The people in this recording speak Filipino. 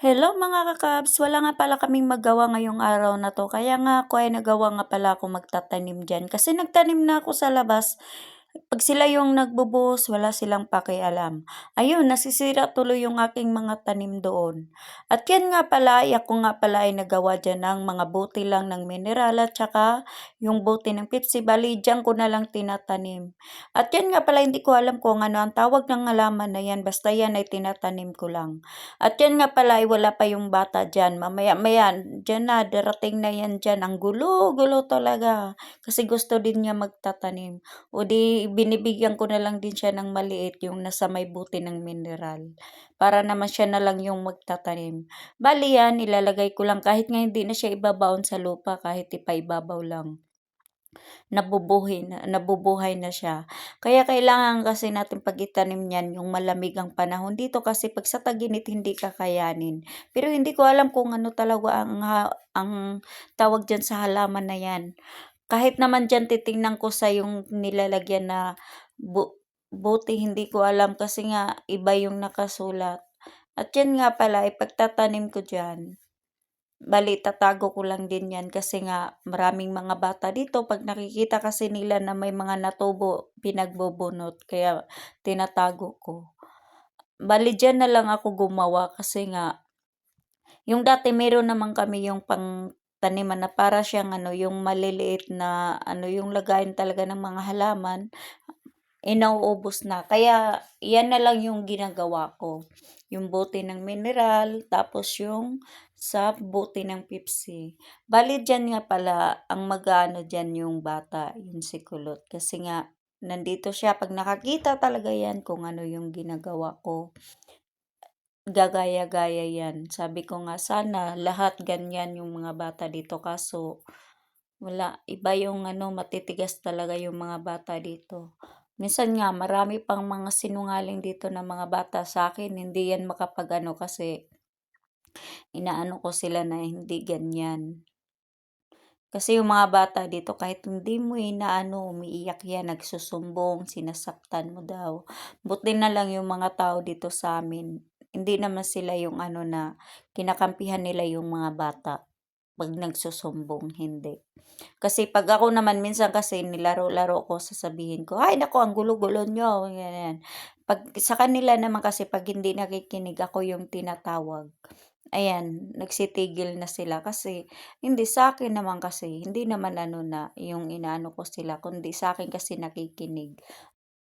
Hello mga kakabs! Wala nga pala kaming magawa ngayong araw na 'to kaya nga ako ay nagawa nga pala akong magtatanim diyan. Kasi nagtanim na ako sa labas, 'pag sila yung nagbubuhos wala silang pakialam. Ayun, nasisira tuloy yung aking mga tanim doon. At yan nga pala ako nga pala ay nagawa diyan ng mga bote lang ng mineral at saka yung bote ng Pepsi. Bale diyan ko na lang tinatanim. At yan nga pala hindi ko alam kung ano ang tawag ng halaman na yan basta yan ay tinatanim ko lang. At yan nga pala ay wala pa yung bata diyan. Mamaya-maya diyan na darating na yan diyan. Ang gulo-gulo talaga kasi gusto din niya magtatanim. O di binibigyan ko na lang din siya ng maliit yung nasa may bote ng mineral para naman siya na lang yung magtatanim. Bale yan ilalagay ko lang kahit nga hindi na siya ibabaon sa lupa kahit ipaibabaw lang nabubuhay na, nabubuhay na siya. Kaya kailangan kasi natin pag itanim niyan yung malamig ang panahon dito kasi pag sa taginit hindi kakayanin. Pero hindi ko alam kung ano talaga ang, ang tawag dyan sa halaman na yan. Kahit naman dyan titingnan ko sa yung nilalagyan na bu buti hindi ko alam kasi nga iba yung nakasulat. At yan nga pala, ipagtatanim ko dyan. Bali, tatago ko lang din yan kasi nga maraming mga bata dito. Pag nakikita kasi nila na may mga natubo, pinagbubunot. Kaya tinatago ko. Bali, dyan na lang ako gumawa kasi nga yung dati meron naman kami yung pang taniman na para siyang ano, yung maliliit na ano, yung lagayin talaga ng mga halaman eh nauubos na. Kaya yan na lang yung ginagawa ko. Yung bote ng mineral, tapos yung sa bote ng Pepsi. Bali dyan nga pala, ang mag-ano dyan yung bata, yung si Kulot. Kasi nga, nandito siya. Pag nakakita talaga yan kung ano yung ginagawa ko, gagaya-gaya yan. Sabi ko nga, sana lahat ganyan yung mga bata dito. Kaso, wala. Iba yung ano, matitigas talaga yung mga bata dito. Minsan nga, marami pang mga sinungaling dito na mga bata sa akin. Hindi yan makapag-ano kasi inaano ko sila na hindi ganyan. Kasi yung mga bata dito, kahit hindi mo inaano, umiiyak yan, nagsusumbong, sinasaktan mo daw. Buti na lang yung mga tao dito sa amin. Hindi naman sila yung ano na kinakampihan nila yung mga bata pag nagsusumbong, hindi. Kasi pag ako naman, minsan kasi nilaro-laro ko, sasabihin ko, ay nako, ang gulo-gulo nyo, ganyan. Pag, sa kanila naman kasi pag hindi nakikinig, ako yung tinatawag. Ayan, nagsitigil na sila kasi hindi sa akin naman kasi, hindi naman ano na yung inaano ko sila, kundi sa akin kasi nakikinig.